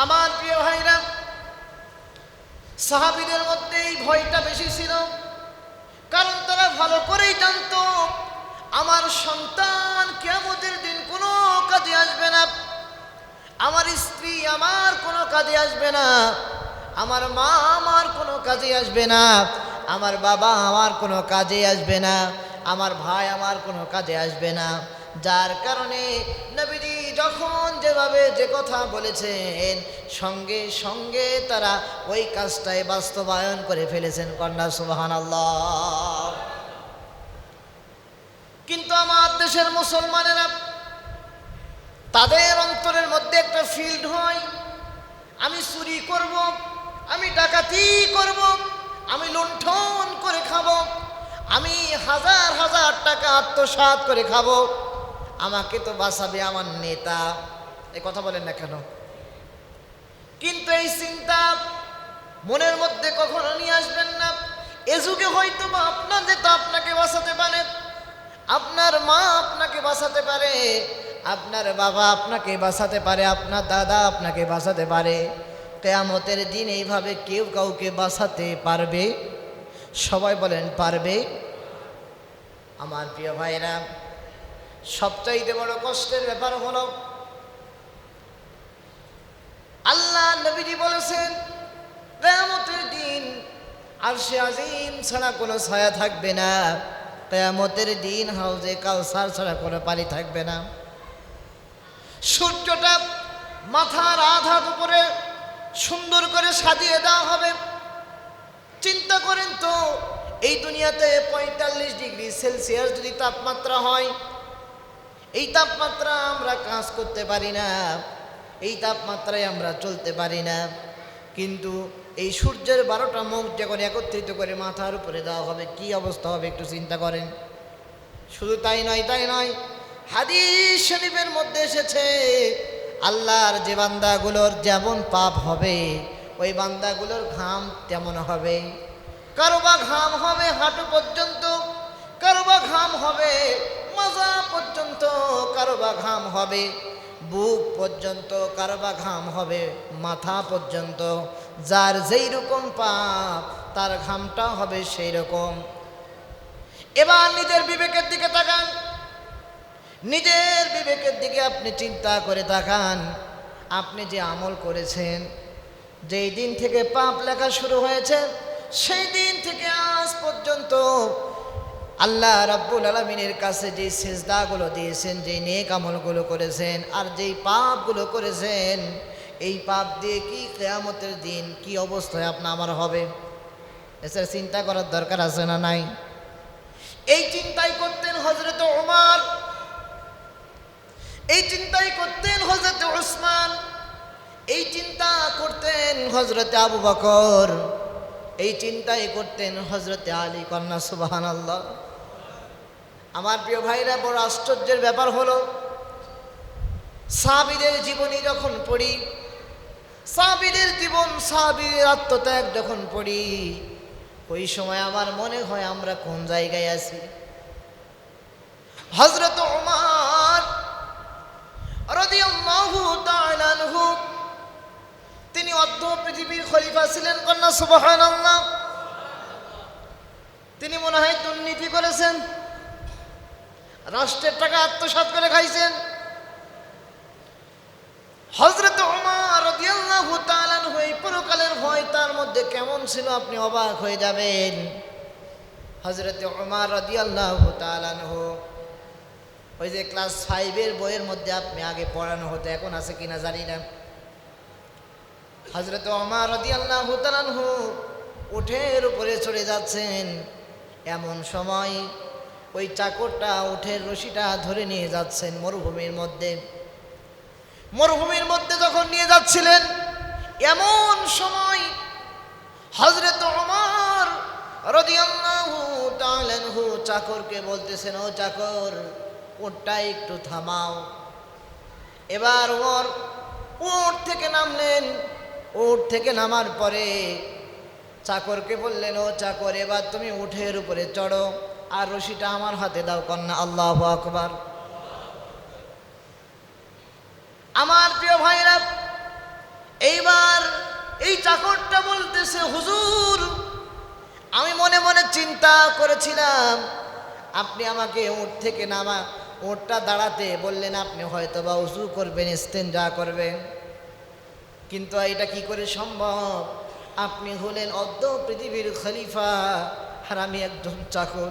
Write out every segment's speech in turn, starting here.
আমার প্রিয় ভাইরা, সাহাবিদের মধ্যে এই ভয়টা বেশি ছিল। কারণ তারা ভালো করেই জানতো, আমার সন্তান কেমতের দিন কোনো কাজে আসবে না। আমার স্ত্রী আমার কোনো কাজে আসবে না। আমার মা আমার কোনো কাজে আসবে না। আমার বাবা আমার কোনো কাজে আসবে না। আমার ভাই আমার কোনো কাজে আসবে না। যার কারণে নবীজি যখন যেভাবে যে কথা বলেছেন, সঙ্গে সঙ্গে তারা ওই কাজটাই বাস্তবায়ন করে ফেলেছেন। কন্যা সুবাহান আল্লাহ কিন্তু আমার দেশের মুসলমানেরা, তাদের অন্তরের মধ্যে একটা ফিল্ড হয়। আমি চুরি করব, আমি ডাকাতি করব, আমি লুণ্ঠন করে খাব, আমি হাজার হাজার টাকা আত্মসাৎ করে খাব। আমাকে তো বাঁচাবে আমার নেতা। এই কথা বলেন না কেন? কিন্তু এই চিন্তা মনের মধ্যে কখনো নিয়ে আসবেন না। এ যুগে হয়তো বা আপনার নেতা আপনাকে বাঁচাতে পারে, আপনার মা আপনাকে বাঁচাতে পারে, আপনার বাবা আপনাকে বাঁচাতে পারে, আপনার দাদা আপনাকে বাঁচাতে পারে। কেয়ামতের দিন এইভাবে কেউ কাউকে বাঁচাতে পারবে? সবাই বলেন, পারবে? আমার প্রিয় ভাইরা সবচাইতে বড় কষ্টের ব্যাপার হলো, আল্লাহ নবীজি বলেছেন, কেয়ামতের দিন আর সে আজিম ছাড়া কোনো ছায়া থাকবে না। কেয়ামতের দিন হাউজে কাউসার ছাড়া কোনো পানি থাকবে না। সূর্যটা মাথার আধাত উপরে সুন্দর করে সাজিয়ে দেওয়া হবে। চিন্তা করেন তো, এই দুনিয়াতে পঁয়তাল্লিশ ডিগ্রি সেলসিয়াস যদি তাপমাত্রা হয় এই তাপমাত্রা আমরা কাজ করতে পারি না। এই তাপমাত্রায় আমরা চলতে পারি না। কিন্তু এই সূর্যের বারোটা মুখ যখন একত্রিত করে মাথার উপরে দেওয়া হবে, কি অবস্থা হবে একটু চিন্তা করেন। শুধু তাই নয় তাই নয়, হাদিস শরীফের মধ্যে এসেছে, আল্লাহর যে বান্দাগুলোর যেমন পাপ হবে, ওই বান্দাগুলোর ঘাম তেমন হবে। কারও বা ঘাম হবে হাঁটু পর্যন্ত, কারও বা ঘাম হবে মাজা পর্যন্ত। কারও বা ঘাম হবে, বুক পর্যন্ত কারও বা ঘাম হবে, মাথা পর্যন্ত। যার যেই রকম পাপ, তার ঘামটা হবে সেই রকম এবার নিজের বিবেকের দিকে তাকান। নিজের বিবেকের দিকে আপনি চিন্তা করে তাকান। আপনি যে আমল করেছেন, যেই দিন থেকে পাপ লেখা শুরু হয়েছে, সেই দিন থেকে আজ পর্যন্ত আল্লাহ রাব্বুল আলমিনের কাছে যে সেজদাগুলো দিয়েছেন, যে নেক আমলগুলো করেছেন আর যেই পাপগুলো করেছেন, এই পাপ দিয়ে কি কেয়ামতের দিন কি অবস্থায় আপনার আমার হবে? এছাড়া চিন্তা করার দরকার আছে না নাই? এই চিন্তাই করতেন হজরত ওমার। এই চিন্তাই করতেন হজরত ওসমান। এই চিন্তা করতেন হজরতে আবু বকর। এই চিন্তাই করতেন হজরতে আলী কন্যা সুবাহান আল্লাহ আমার প্রিয় ভাইরা, বড় আশ্চর্যের ব্যাপার হলো, সাবিদের জীবনী যখন পড়ি, সাবিদের জীবন সাবিদের আত্মত্যাগ যখন পড়ি, ওই সময় আমার মনে হয় আমরা কোন জায়গায় আছি? হজরত তিনি অর্ধ পৃথিবীর খলিফা ছিলেন, কন্যা সুবহানাল্লাহ। তিনি মনে হয় দুর্নীতি করেছেন। রাষ্ট্রের টাকা আত্মসাৎ করে খাইছেন। হজরত ওমর এই পরকালের ভয় তার মধ্যে কেমন ছিল আপনি অবাক হয়ে যাবেন। হজরত ওমর রাদিয়াল্লাহু তাআলা আনহু, ওই যে ক্লাস ফাইভের বইয়ের মধ্যে আপনি আগে পড়ানো হতো, এখন আছে কিনা জানি না। হজরত ওমর রাদিয়াল্লাহু তাআলা আনহু উঠের উপরে চড়ে যাচ্ছেন। এমন সময় ওই চাকরটা উঠের রশিটা ধরে নিয়ে যাচ্ছেন মরুভূমির মধ্যে। মরুভূমির মধ্যে যখন নিয়ে যাচ্ছিলেন, এমন সময় হজরত তাআলা আনহু চাকরকে বলতেছেন, ও চাকর, উটটা একটু থামাও। এবার ওর উট থেকে নামলেন। উট থেকে নামার পরে চাকরকে বললেন, ও চাকর, এবার তুমি উঠের উপরে চড়ো। আর রশিটা আমার হাতে দাও, কন্যা, আল্লাহ আকবার। আমার প্রিয় ভাইরা, এইবার এই চাকরটা বলতেছে, হুজুর, আমি মনে মনে চিন্তা করেছিলাম, আপনি আমাকে উঠ থেকে নামা উঠটা দাঁড়াতে বললেন, আপনি হয়তো বা উজু করবেন যা করবেন। কিন্তু এটা কি করে সম্ভব? আপনি হলেন অর্ধ পৃথিবীর খলিফা, আর আমি একজন চাকর।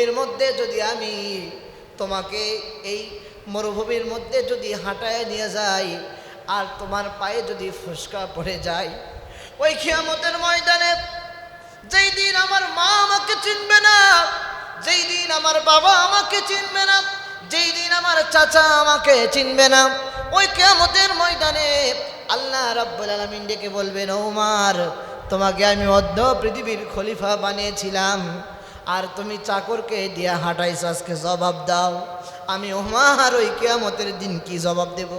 মরুভূমির মধ্যে যদি আমি তোমাকে এই মরুভূমির মধ্যে যদি হাঁটায় নিয়ে যাই, আর তোমার পায়ে যদি ফুসকা পড়ে যায়, ওই খিয়ামতের ময়দানে যেই দিন আমার মা আমাকে চিনবে না, যেই দিন আমার বাবা আমাকে চিনবে না, যেই দিন আমার চাচা আমাকে চিনবে না, ওই কেয়ামতের ময়দানে আল্লাহ রাব্বুল আলামিন ডেকে বলবেন ওমার তোমাকে আমি অর্ধ পৃথিবীর খলিফা বানিয়েছিলাম। আর তুমি চাকরকে দিয়া হাঁটাইছ, আজকে জবাব দাও। আমি ওমার ওই কেয়ামতের দিন কি জবাব দেব?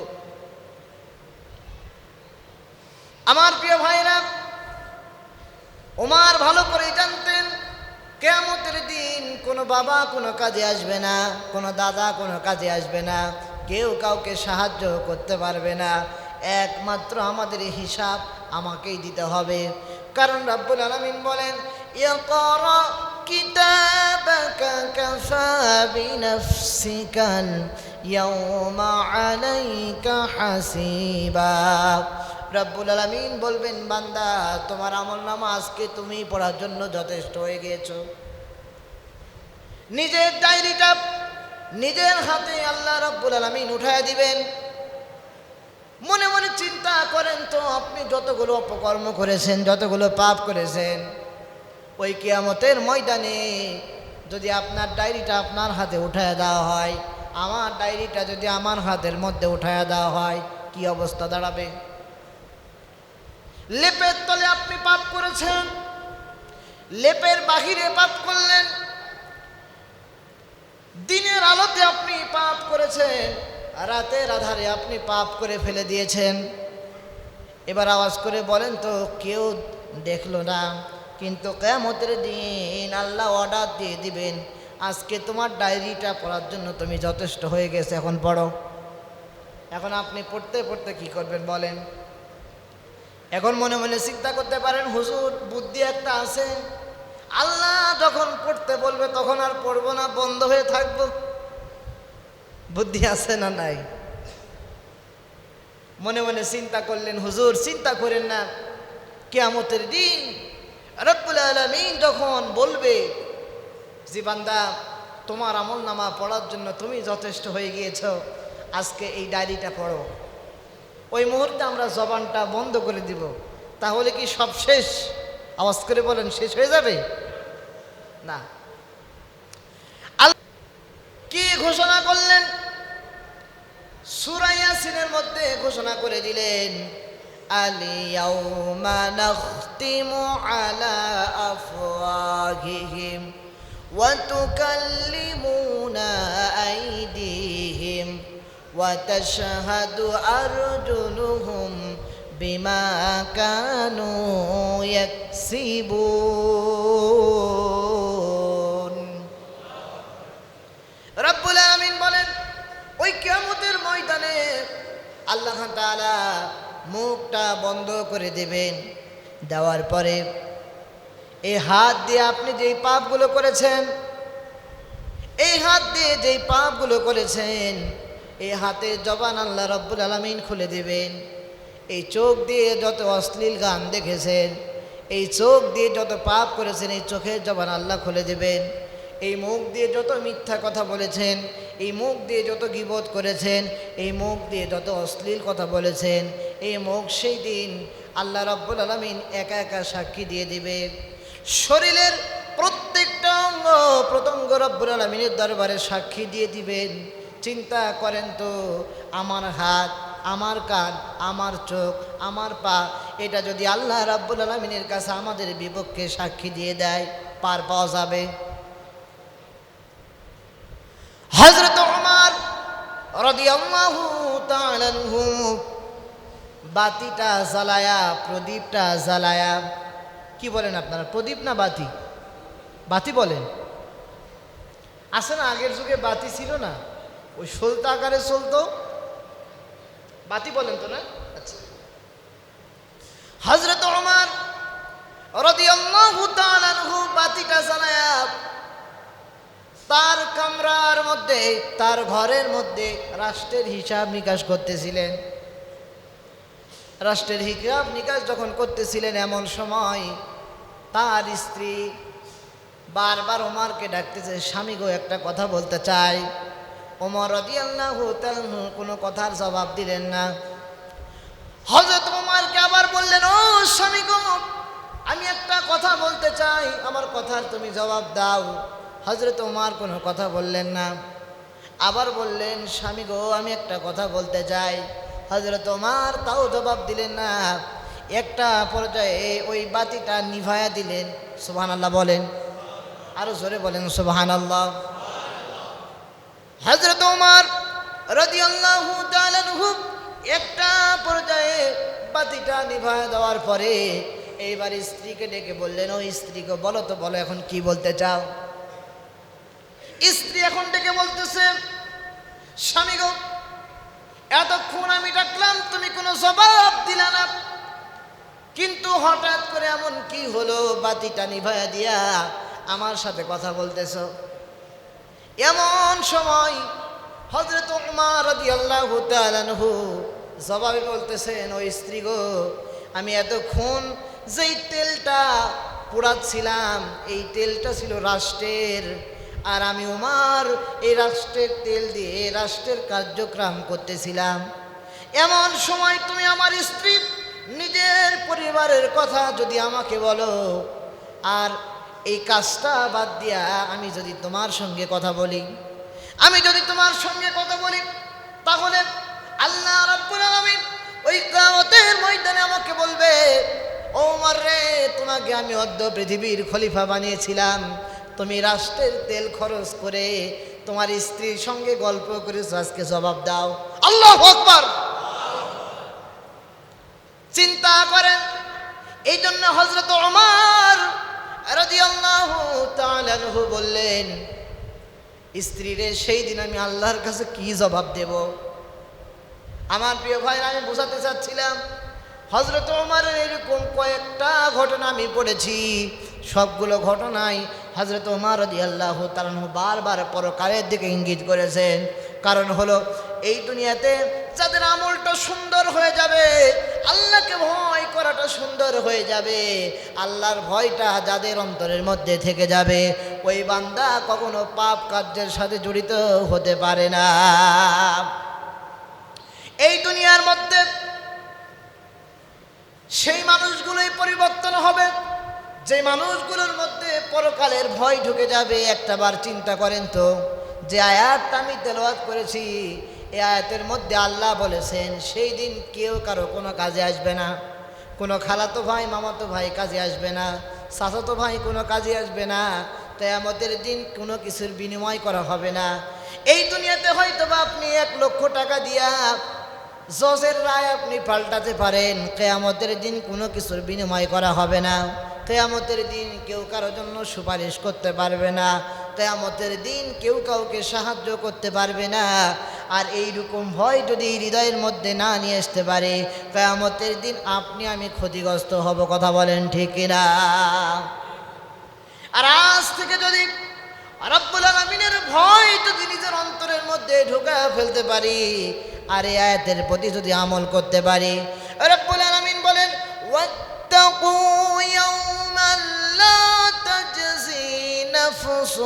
আমার প্রিয় ভাইরা, ওমার ভালো করে জানতেন, কেয়ামতের দিন কোনো বাবা কোনো কাজে আসবে না, কোনো দাদা কোনো কাজে আসবে না, কেউ কাউকে সাহায্য করতে পারবে না। একমাত্র আমাদের হিসাব আমাকেই দিতে হবে। কারণ রাব্বুল আলামিন বলেন, ইকরা কিতাবাকা কাফা বিনাফসিকাল ইয়াউমা আলাইকা হাসিবা রব্বুল আলমিন বলবেন, বান্দা, তোমার আমল নামা আজকে তুমি পড়ার জন্য যথেষ্ট হয়ে গিয়েছো। নিজের ডায়েরিটা নিজের হাতে আল্লাহ রব্বুল আলমিন উঠায় দিবেন। মনে মনে চিন্তা করেন তো, আপনি যতগুলো অপকর্ম করেছেন, যতগুলো পাপ করেছেন ওই কিয়ামতের ময়দানে যদি আপনার ডায়েরিটা আপনার হাতে উঠায় দেওয়া হয়, আমার ডায়েরিটা যদি আমার হাতের মধ্যে উঠায় দেওয়া হয়, কি অবস্থা দাঁড়াবে? লেপের তলে আপনি পাপ করেছেন, লেপের বাহিরে পাপ করলেন, দিনের আলোতে আপনি পাপ করেছেন, রাতের আধারে আপনি পাপ করে ফেলে দিয়েছেন। এবার আওয়াজ করে বলেন তো, কেউ দেখল না কিন্তু কেমতের দিন আল্লাহ অর্ডার দিয়ে দিবেন। আজকে তোমার ডায়েরিটা পড়ার জন্য তুমি যথেষ্ট হয়ে গেছে, এখন পড়ো। এখন আপনি পড়তে পড়তে কি করবেন বলেন? এখন মনে মনে চিন্তা করতে পারেন, হুজুর, বুদ্ধি একটা আছে। আল্লাহ যখন পড়তে বলবে তখন আর পড়ব না, বন্ধ হয়ে থাকব। বুদ্ধি আছে না নাই? মনে মনে চিন্তা করলেন, হুজুর, চিন্তা করেন না। কেয়ামতের দিন রব্বুল আলমিন যখন বলবে যে বান্দা, তোমার আমল নামা পড়ার জন্য তুমি যথেষ্ট হয়ে গিয়েছ, আজকে এই ডায়েরিটা পড়ো। ওই মুহূর্তে আমরা জবানটা বন্ধ করে দিব। তাহলে কি সব শেষ? আওয়াজ করে বলেন, শেষ হয়ে যাবে? না। কি ঘোষণা করলেন? সুরাইয়াসিনের মধ্যে ঘোষণা করে দিলেন اليوم نختم على أفواههم وتكلمنا أيديهم وتشهد أرجلهم بما كانوا يكسبون রব্বুল আলামিন বলেন ওই কিয়ামতের ময়দানে আল্লাহ তাআলা মুখটা বন্ধ করে দেবেন। দেওয়ার পরে এই হাত দিয়ে আপনি যেই পাপগুলো করেছেন, এই হাত দিয়ে যেই পাপগুলো করেছেন, এই হাতের জবান আল্লাহ রব্বুল আলমিন খুলে দেবেন। এই চোখ দিয়ে যত অশ্লীল গান দেখেছেন, এই চোখ দিয়ে যত পাপ করেছেন, এই চোখের জবান আল্লাহ খুলে দেবেন। এই মুখ দিয়ে যত মিথ্যা কথা বলেছেন, এই মুখ দিয়ে যত গিবোধ করেছেন, এই মুখ দিয়ে যত অশ্লীল কথা বলেছেন এই মুখ সেই দিন আল্লাহ রব্বুল আলমিন একা একা সাক্ষী দিয়ে দিবে। শরীরের প্রত্যেকটা অঙ্গ প্রত্যঙ্গ রব্বুল আলমিনের দরবারে সাক্ষী দিয়ে দিবেন। চিন্তা করেন তো, আমার হাত, আমার কান, আমার চোখ, আমার পা, এটা যদি আল্লাহ রাব্বুল আলমিনের কাছে আমাদের বিপক্ষে সাক্ষী দিয়ে দেয়, পার পাওয়া যাবে। হজরত আনহু বাতিটা জ্বালায়া, প্রদীপটা জ্বালায়া, কি বলেন আপনারা? প্রদীপ না বাতি? বাতি বলেন। আছে না, আগের যুগে বাতি ছিল না? ওই সলতা আকারে চলতো? বাতি বলেন তো না? আচ্ছা। হজরত তাআলা বাতিটা জ্বালায়া, তার কামরার মধ্যে, তার ঘরের মধ্যে রাষ্ট্রের হিসাব নিকাশ করতেছিলেন। রাষ্ট্রের হিসাব নিকাশ যখন করতেছিলেন এমন সময়, তার স্ত্রী বারবার ওমারকে ডাকতেছে, স্বামী গো, একটা কথা বলতে চাই। ওমর রদিয়াল্লাহু তাআলা কোনো কথার জবাব দিলেন না। হজরত ওমারকে আবার বললেন, ও স্বামী গো, আমি একটা কথা বলতে চাই, আমার কথার তুমি জবাব দাও। হজরত ওমার কোনো কথা বললেন না। আবার বললেন, স্বামী গো, আমি একটা কথা বলতে চাই। হজরত ওমর, তাও জবাব দিলেন না। একটা পর্যায়ে ওই বাতিটা নিভায়া দিলেন সুবহান আল্লাহ বলেন। আরও জোরে বলেন সুবহান আল্লাহ হজরত ওমর তাআলা আনহু একটা পর্যায়ে বাতিটা নিভায়া দেওয়ার পরে এইবার স্ত্রীকে ডেকে বললেন ও স্ত্রীকে বলো তো, বলো এখন কি বলতে চাও? স্ত্রী এখন ডেকে বলতেছে, স্বামী গো এতক্ষণ আমি ডাকলাম, তুমি কোনো জবাব দিলা না। কিন্তু হঠাৎ করে এমন কি হলো, বাতিটা নিভায়া দিয়া আমার সাথে কথা বলতেছ। এমন সময় হজরত উমার তাআলা আনহু জবাবে বলতেছেন, ওই স্ত্রী গো, আমি এতক্ষণ যেই তেলটা পোড়াচ্ছিলাম, এই তেলটা ছিল রাষ্ট্রের আর আমি উমার এই রাষ্ট্রের তেল দিয়ে রাষ্ট্রের কার্যক্রম করতেছিলাম। এমন সময় তুমি আমার স্ত্রী নিজের পরিবারের কথা যদি আমাকে বলো, আর এই কাজটা বাদ দিয়া আমি যদি তোমার সঙ্গে কথা বলি, আমি যদি তোমার সঙ্গে কথা বলি, তাহলে আল্লাহ আলামিন ওই কিয়ামতের ময়দানে আমাকে বলবে, ও ওমর রে, তোমাকে আমি অদ্য পৃথিবীর খলিফা বানিয়েছিলাম। তুমি রাষ্ট্রের তেল খরচ করে তোমার স্ত্রীর সঙ্গে গল্প করেছ, আজকে জবাব দাও। আল্লাহ আকবার। চিন্তা করেন এই জন্য হজরত আনহু বললেন, স্ত্রীরে সেই দিন আমি আল্লাহর কাছে কি জবাব দেব? আমার প্রিয় ভাই আমি বোঝাতে চাচ্ছিলাম হজরত ওমরের এরকম কয়েকটা ঘটনা আমি পড়েছি। সবগুলো ঘটনাই হজরত ওমর রদি আল্লাহ তালানহু বারবার পরকালের দিকে ইঙ্গিত করেছেন। কারণ হলো, এই দুনিয়াতে যাদের আমলটা সুন্দর হয়ে যাবে, আল্লাহকে ভয় করাটা সুন্দর হয়ে যাবে। আল্লাহর ভয়টা যাদের অন্তরের মধ্যে থেকে যাবে, ওই বান্দা কখনো পাপ কার্যের সাথে জড়িত হতে পারে না। এই দুনিয়ার মধ্যে সেই মানুষগুলোই পরিবর্তন হবে। যে মানুষগুলোর মধ্যে পরকালের ভয় ঢুকে যাবে, একটাবার চিন্তা করেন তো, যে আয়াতটা আমি তেলাওয়াত করেছি, এ আয়াতের মধ্যে আল্লাহ বলেছেন, সেই দিন কেউ কারও কোনো কাজে আসবে না। কোনো খালাতো ভাই, মামাতো ভাই কাজে আসবে না। চাচাতো ভাই কোনো কাজে আসবে না। তাই আমাদের দিন কোনো কিছুর বিনিময় করা হবে না। এই দুনিয়াতে হয়তো বা আপনি এক লক্ষ টাকা দিয়া জজের রায় আপনি পাল্টাতে পারেন। কেয়ামতের দিন কোনো কিছুর বিনিময় করা হবে না। কেয়ামতের দিন কেউ কারও জন্য সুপারিশ করতে পারবে না, কেয়ামতের দিন কেউ কাউকে সাহায্য করতে পারবে না। আর এই রকম ভয় যদি হৃদয়ের মধ্যে না নিয়ে আসতে পারে, কেয়ামতের দিন আপনি আমি ক্ষতিগ্রস্ত হব, কথা বলেন ঠিক না আর আজ থেকে যদি রব্বুল আলমিনের ভয় যদি নিজের অন্তরের মধ্যে ঢুকা ফেলতে পারি, আর এই আয়াতের প্রতি যদি আমল করতে পারি, রব্বুল واتقوا يوما لا تجزي نفس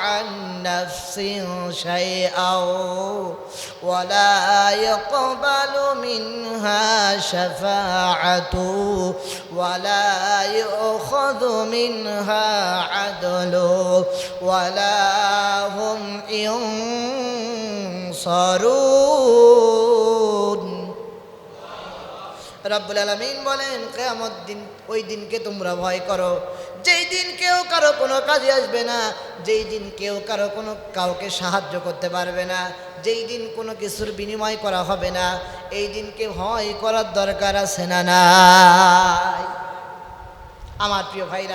عن نفس شيئا ولا يقبل منها شفاعة ولا يؤخذ منها عدل ولا هم ينصرون. রব্বুল আলমিন বলেন, কেয়ামত দিন, ওই দিনকে তোমরা ভয় করো। যেই দিন কেউ কারও কোনো কাজে আসবে না, যেই দিন কেউ কারও কোনো কাউকে সাহায্য করতে পারবে না, যেই দিন কোনো কিছুর বিনিময় করা হবে না, এই দিনকে ভয় করার দরকার আছে না আমার প্রিয় ভাইরা